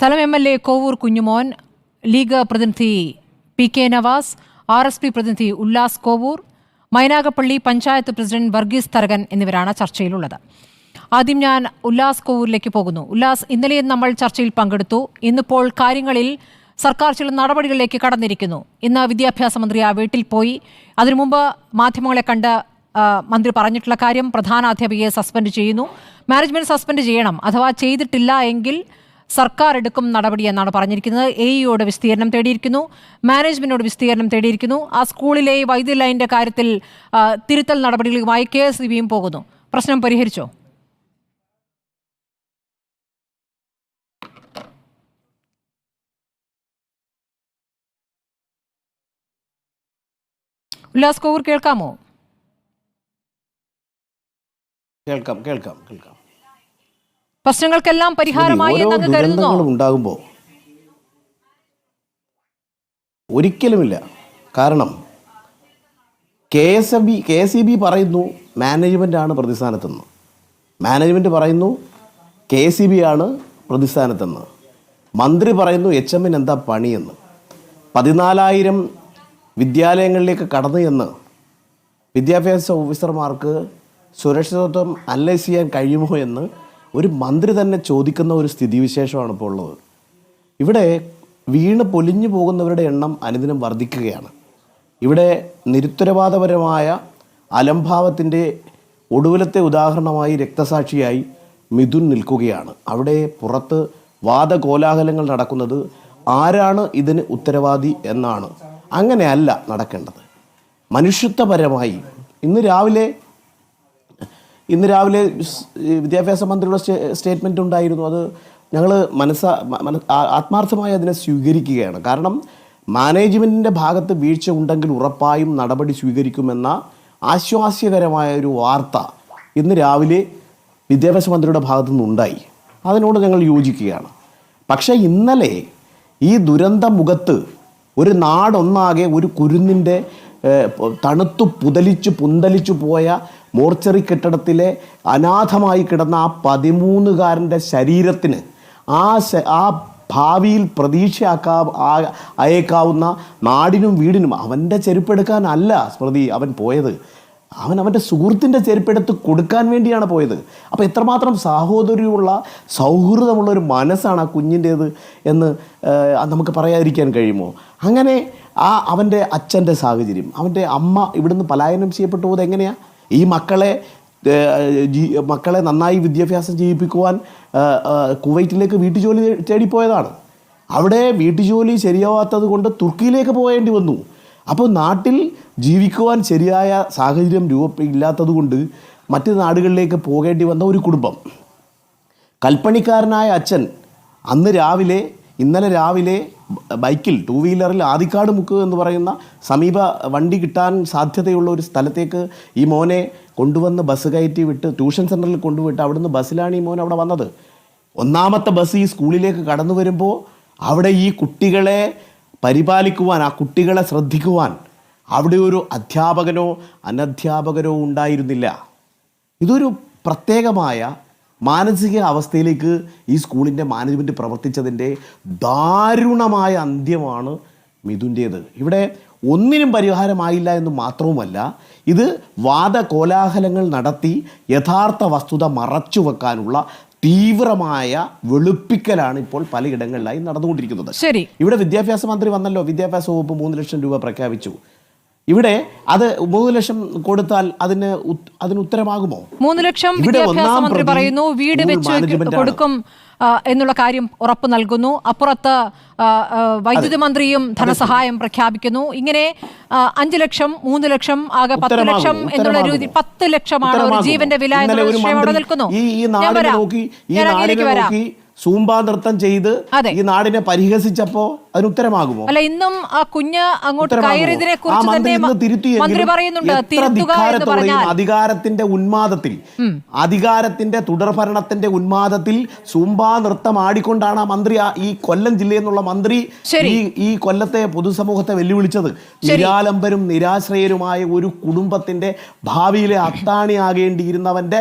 സ്ഥലം M L A Kovoor Kunjumon League പ്രതിനിധി P K Navas R S P പ്രതിനിധി Ullas Kovoor Mynagappally panchayat president Varghese Tharakan എന്നിവരാണ് ചർച്ചയിലുള്ളത്. ആദ്യം ഞാൻ ഉല്ലാസ് കോവൂരിലേക്ക് പോകുന്നു. ഉല്ലാസ് ഇന്നലെയും നമ്മൾ ചർച്ചയിൽ പങ്കെടുത്തു. ഇന്നിപ്പോൾ കാര്യങ്ങളിൽ സർക്കാർ ചില നടപടികളിലേക്ക് കടന്നിരിക്കുന്നു. ഇന്ന് വിദ്യാഭ്യാസ മന്ത്രി ആ വീട്ടിൽ പോയി. അതിനു മുമ്പ് മാധ്യമങ്ങളെ കണ്ട് മന്ത്രി പറഞ്ഞിട്ടുള്ള കാര്യം പ്രധാന അധ്യാപികയെ സസ്പെൻഡ് ചെയ്യുന്നു. മാനേജ്മെന്റ് സസ്പെൻഡ് ചെയ്യണം. അഥവാ ചെയ്തിട്ടില്ല എങ്കിൽ സർക്കാർ എടുക്കും നടപടിയെന്നാണ് പറഞ്ഞിരിക്കുന്നത്. എ ഇയോട് വിസ്തീർണം തേടിയിരിക്കുന്നു. മാനേജ്മെന്റിനോട് വിസ്തീർണം തേടിയിരിക്കുന്നു. ആ സ്കൂളിലെ വൈദ്യുതി ലൈനിന്റെ കാര്യത്തിൽ തിരുത്തൽ നടപടികളുമായി കെ എസ് ബിയും പോകുന്നു. പ്രശ്നം പരിഹരിച്ചോ? ഉല്ലാസ് കോവൂർ കേൾക്കാമോ? കേൾക്കാം കേൾക്കാം കേൾക്കാം. പ്രശ്നങ്ങൾക്കെല്ലാം പരിഹാരമായി എന്നങ്ങ് കരുതുന്നോ. ഉണ്ടാകുമ്പോൾ ഒരിക്കലുമില്ല. കാരണം K S B K S E B പറയുന്നു മാനേജ്മെന്റാണ് പ്രതിസ്ഥാനത്തെന്ന്. മാനേജ്മെന്റ് പറയുന്നു കെ എസ് ഇ ബി ആണ് പ്രതിസ്ഥാനത്തെന്ന്. മന്ത്രി പറയുന്നു എച്ച് എമ്മിന് എന്താ പണിയെന്ന്. പതിനാലായിരം വിദ്യാലയങ്ങളിലേക്ക് കടന്നു എന്ന് വിദ്യാഭ്യാസ ഓഫീസർമാർക്ക് സുരക്ഷിതത്വം അനലൈസ് ചെയ്യാൻ കഴിയുമോ എന്ന് ഒരു മന്ത്രി തന്നെ ചോദിക്കുന്ന ഒരു സ്ഥിതിവിശേഷമാണ് ഇപ്പോൾ ഉള്ളത്. ഇവിടെ വീണ് പൊലിഞ്ഞു പോകുന്നവരുടെ എണ്ണം അനുദിനം വർദ്ധിക്കുകയാണ്. ഇവിടെ നിരുത്തരവാദപരമായ അലംഭാവത്തിന്റെ ഒടുവിലത്തെ ഉദാഹരണമായി രക്തസാക്ഷിയായി മിഥുൻ നിൽക്കുകയാണ്. അവിടെ പുറത്ത് വാദകോലാഹലങ്ങൾ നടക്കുന്നത് ആരാണ് ഇതിന് ഉത്തരവാദി എന്നാണ്. അങ്ങനെയല്ല നടക്കേണ്ടത്. മനുഷ്യത്വപരമായി ഇന്ന് രാവിലെ ഇന്ന് രാവിലെ വിദ്യാഭ്യാസ മന്ത്രിയുടെ സ്റ്റേറ്റ്മെന്റ് സ്റ്റേറ്റ്മെന്റ് ഉണ്ടായിരുന്നു. അത് ഞങ്ങൾ മനസ്സാ ആത്മാർത്ഥമായി അതിനെ സ്വീകരിക്കുകയാണ്. കാരണം മാനേജ്മെന്റിന്റെ ഭാഗത്ത് വീഴ്ച ഉണ്ടെങ്കിൽ ഉറപ്പായും നടപടി സ്വീകരിക്കുമെന്ന ആശ്വാസ്യകരമായ ഒരു വാർത്ത ഇന്ന് രാവിലെ വിദ്യാഭ്യാസ മന്ത്രിയുടെ ഭാഗത്തു നിന്നുണ്ടായി. അതിനോട് ഞങ്ങൾ യോജിക്കുകയാണ്. പക്ഷേ ഇന്നലെ ഈ ദുരന്ത മുഖത്ത് ഒരു നാടൊന്നാകെ ഒരു കുരുന്നിന്റെ തണുത്തു പുതലിച്ചു പുന്തലിച്ചു പോയ മോർച്ചറി കെട്ടിടത്തിലെ അനാഥമായി കിടന്ന ആ പതിമൂന്നുകാരന്റെ ശരീരത്തിന് ആ ആ ഭാവിയിൽ പ്രതീക്ഷയാക്കാ അയക്കാവുന്ന നാടിനും വീടിനും അവന്റെ ചെരുപ്പെടുക്കാനല്ല സ്മൃതി അവൻ പോയത്. അവൻ അവന്റെ സുഹൃത്തിന്റെ ചെരുപ്പെടുത്ത് കൊടുക്കാൻ വേണ്ടിയാണ് പോയത്. അപ്പോൾ എത്രമാത്രം സാഹോദര്യമുള്ള സൗഹൃദമുള്ള ഒരു മനസ്സാണ് ആ കുഞ്ഞിന്റേത് എന്ന് നമുക്ക് പറയാതിരിക്കാൻ കഴിയുമോ? അങ്ങനെ ആ അവന്റെ അച്ഛന്റെ സാഹചര്യം അവന്റെ അമ്മ ഇവിടുന്ന് പലായനം ചെയ്യപ്പെട്ടു പോകുന്നത് എങ്ങനെയാണ് ഈ മക്കളെ മക്കളെ നന്നായി വിദ്യാഭ്യാസം ചെയ്യിപ്പിക്കുവാൻ കുവൈറ്റിലേക്ക് വീട്ടു വീട്ടുജോലി തേടിപ്പോയതാണ് അവിടെ വീട്ടുജോലി ശരിയാവാത്തത് കൊണ്ട് തുർക്കിയിലേക്ക് പോകേണ്ടി വന്നു. അപ്പോൾ നാട്ടിൽ ജീവിക്കുവാൻ ശരിയായ സാഹചര്യം രൂപ ഇല്ലാത്തതുകൊണ്ട് മറ്റ് നാടുകളിലേക്ക് പോകേണ്ടി വന്ന ഒരു കുടുംബം. കൽപ്പണിക്കാരനായ അച്ഛൻ അന്ന് രാവിലെ ഇന്നലെ രാവിലെ ബൈക്കിൽ ടൂ വീലറിൽ ആദിക്കാട് മുക്ക് എന്ന് പറയുന്ന സമീപ വണ്ടി കിട്ടാൻ സാധ്യതയുള്ള ഒരു സ്ഥലത്തേക്ക് ഈ മോനെ കൊണ്ടുവന്ന് ബസ് കയറ്റി വിട്ട് ട്യൂഷൻ സെന്ററിൽ കൊണ്ടുവിട്ട് അവിടുന്ന് ബസ്സിലാണ് ഈ മോൻ അവിടെ വന്നത്. ഒന്നാമത്തെ ബസ് ഈ സ്കൂളിലേക്ക് കടന്നു വരുമ്പോൾ അവിടെ ഈ കുട്ടികളെ പരിപാലിക്കുവാൻ ആ കുട്ടികളെ ശ്രദ്ധിക്കുവാൻ അവിടെ ഒരു അധ്യാപകനോ അനധ്യാപകനോ ഉണ്ടായിരുന്നില്ല. ഇതൊരു പ്രത്യേകമായ മാനസിക അവസ്ഥയിലേക്ക് ഈ സ്കൂളിന്റെ മാനേജ്മെന്റ് പ്രവർത്തിച്ചതിന്റെ ദാരുണമായ അന്ത്യമാണ് മിഥുന്റേത്. ഇവിടെ ഒന്നിനും പരിഹാരമായില്ല എന്ന് മാത്രവുമല്ല ഇത് വാദകോലാഹലങ്ങൾ നടത്തി യഥാർത്ഥ വസ്തുത മറച്ചു വെക്കാനുള്ള തീവ്രമായ വെളുപ്പിക്കലാണ് ഇപ്പോൾ പലയിടങ്ങളിലായി നടന്നുകൊണ്ടിരിക്കുന്നത്. ശരി. ഇവിടെ വിദ്യാഭ്യാസ മന്ത്രി വന്നല്ലോ. വിദ്യാഭ്യാസ വകുപ്പ് മൂന്ന് ലക്ഷം രൂപ പ്രഖ്യാപിച്ചു. ഇവിടെ അത് മൂന്ന് ലക്ഷം കൊടുത്താൽ അതിന് അതിന് ഉത്തരമാകുമോ? മൂന്ന് ലക്ഷം വിദ്യാഭ്യാസ മന്ത്രി പറയുന്നു വീട് വെച്ച് കൊടുക്കും എന്നുള്ള കാര്യം ഉറപ്പ് നൽകുന്നു. അപ്പുറത്ത് വൈദ്യുതി മന്ത്രിയും ധനസഹായം പ്രഖ്യാപിക്കുന്നു. ഇങ്ങനെ അഞ്ചു ലക്ഷം മൂന്ന് ലക്ഷം ആകെ പത്ത്? ലക്ഷം എന്നുള്ള രീതി പത്ത് ലക്ഷമാണ് ഒരു? ജീവന്റെ വില എന്നുള്ള വിഷയം അവിടെ നിൽക്കുന്നു. ഞാൻ വരാം. ഞാൻ അങ്ങനെ വരാം. സൂംബാ നൃത്തം ചെയ്ത് ഈ നാടിനെ പരിഹസിച്ചപ്പോ അതിന് ഉത്തരമാകുമോ അല്ല ഇന്നും ആ കുഞ്ഞ് അങ്ങോട്ട്? കയറിയതിനെ ആ കുറിച്ച് മന്ത്രി തന്നെ മന്ത്രി പറയുന്നുണ്ട് തിരുത്തുക അധികാരത്തിന്റെ ഉന്മാദത്തിൽ അധികാരത്തിന്റെ തുടർഭരണത്തിന്റെ ഉന്മാദത്തിൽ സൂമ്പാ നൃത്തം ആടിക്കൊണ്ടാണ് ആ മന്ത്രി ഈ കൊല്ലം ജില്ലയിൽ നിന്നുള്ള മന്ത്രി ഈ ഈ കൊല്ലത്തെ പൊതുസമൂഹത്തെ വെല്ലുവിളിച്ചത്. നിരാലംബരും നിരാശ്രയരുമായ ഒരു കുടുംബത്തിന്റെ ഭാവിയിലെ അത്താണിയാകേണ്ടിയിരുന്നവന്റെ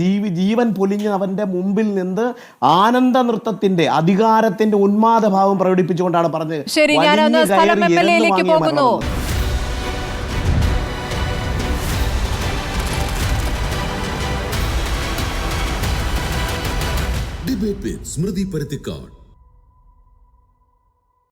ജീവി ജീവൻ പൊലിഞ്ഞ് അവന്റെ മുമ്പിൽ നിന്ന് ആനന്ദ നൃത്തത്തിന്റെ അധികാരത്തിന്റെ ഉന്മാദഭാവം പ്രകടിപ്പിച്ചുകൊണ്ടാണ് പറഞ്ഞത്. ശരി ഞാനൊന്ന് വലിഞ്ഞ് സ്ഥലം കയറി എം എൽ എയിലേക്ക് പോകുന്നു. ഡിബേറ്റ് സ്മൃതി പരുത്തിക്കാട്